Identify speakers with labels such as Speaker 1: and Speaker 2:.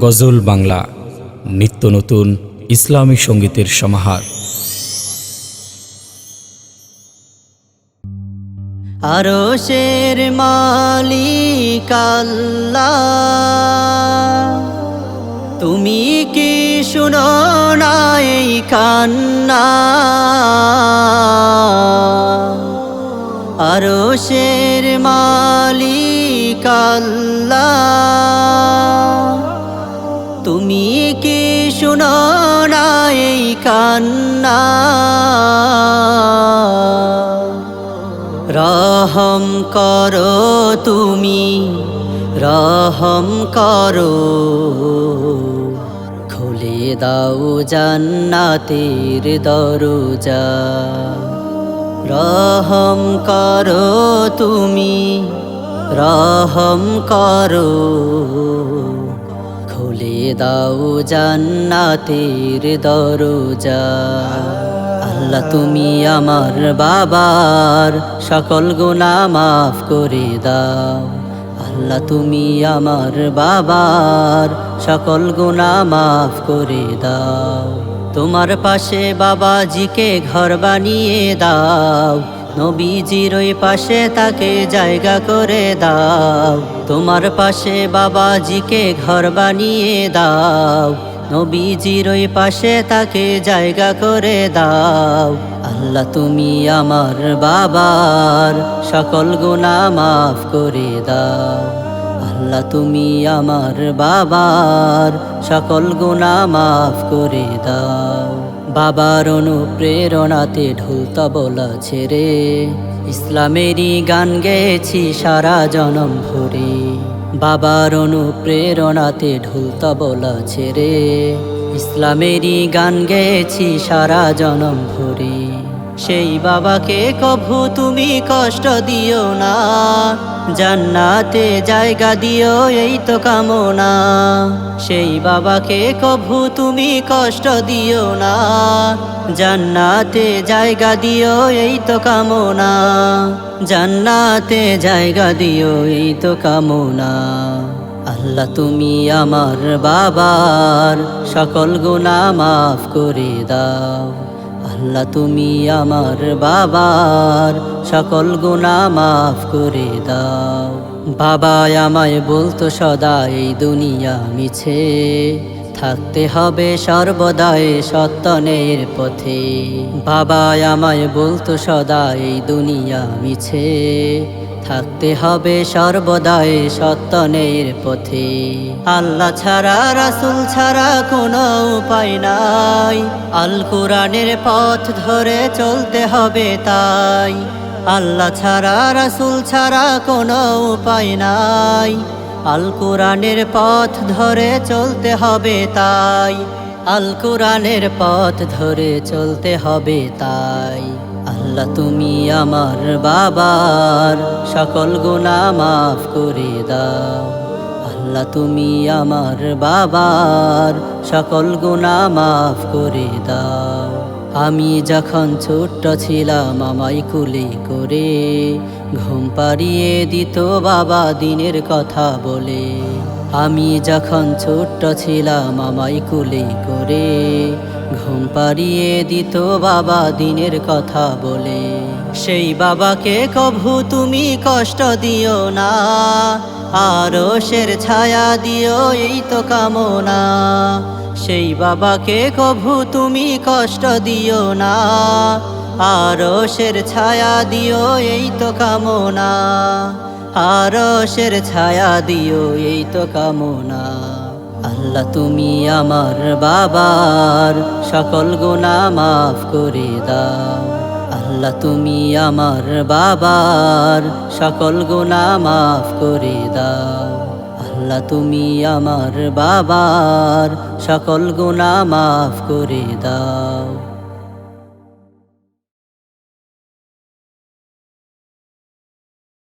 Speaker 1: গজল বাংলা, নিত্য নতুন ইসলামী সঙ্গীতের সমাহার।
Speaker 2: আরও শের আল্লাহ, তুমি কি শুনো নাই কান্না? আরও শের মালিক আল্লাহ তুমি কি শুনো না এই কান্না? রহম করো তুমি, রহম করো। খুলে দাও জান্নাতের দরজা। রহম করো তুমি, রহম করো। খুলে দাও জান্নাতের দরজা। আল্লাহ তুমি আমার বাবার সকল গুনাহ মাফ করে দাও। আল্লাহ তুমি আমার বাবার সকল গুনাহ মাফ করে দাও। তোমার পাশে বাবাজিকে ঘর বানিয়ে দাও। নবীজির ওই পাশে তাকে জায়গা করে দাও। তোমার পাশে বাবাজিকে ঘর বানিয়ে দাও। নবীজির ওই পাশে তাকে জায়গা করে দাও। আল্লাহ তুমি আমার বাবার সকল গুণা মাফ করে দাও। আল্লাহ তুমি আমার বাবার সকল গুণা মাফ করে দাও। বাবার অনুপ্রেরণাতে ঢুলতা বলা ছেড়ে ইসলামেরই গান গেয়েছি সারা জনম ভরে। বাবার অনুপ্রেরণাতে ঢুলতা বলা ছেড়ে ইসলামেরই গান গেয়েছি সারা জনম ভরে। সেই বাবাকে কভু তুমি কষ্ট দিও না। জান্নাতে জায়গা দিও, এই তো কামনা। সেই বাবাকে কভু তুমি কষ্ট দিও না। জান্নাতে জায়গা দিও, এই তো কামনা। জান্নাতে জায়গা দিও, এই তো কামনা। আল্লাহ তুমি আমার বাবার সকল গুণা মাফ করে দাও। আল্লাহ তুমি আমার বাবার সকল গুণা মাফ করে দাও। বাবা আমায় বলতো, সদা এই দুনিয়া মিছে। থাকতে হবে সর্বদাই সত্যনের পথে। বাবা আমায় বলতো, সদা এই দুনিয়া মিছে। থাকতে হবে সর্বদাই সত্যনের পথে। আল্লাহ ছাড়া, রাসুল ছাড়া কোনো উপায় নাই। আল কোরআনের পথ ধরে চলতে হবে তাই। আল্লাহ ছাড়া, রাসুল ছাড়া কোনো উপায় নাই। আল কোরআনের পথ ধরে চলতে হবে তাই। আল কোরআনের পথ ধরে চলতে হবে তাই। আল্লাহ তুমি আমার বাবার সকল গুণা মাফ করে দাও। আল্লাহ তুমি আমার বাবার সকল গুণা মাফ করে দাও। আমি যখন ছোট্ট ছিলাম, আমায় কুলি করে ঘুম পাড়িয়ে দিত বাবা দিনের কথা বলে। আমি যখন ছোট্ট ছিলাম, আমায় কুলি করে ঘুম পাড়িয়ে দিত বাবা দিনের কথা বলে। সেই বাবাকে কভু তুমি কষ্ট দিও না আরও সের ছায়া দিও এই তো কামনা। সেই বাবাকে কভু তুমি কষ্ট দিও না আরও সের ছায়া দিও এই তো কামনা আরও সের ছায়া দিও এই তো কামনা। আল্লাহ তুমি আমার বাবার সকল গুণা মাফ করে দাও। আল্লাহ তুমি আমার বাবার সকল গুণা মাফ করে দাও। আল্লাহ তুমি আমার বাবার সকল গুণা মাফ করে দাও।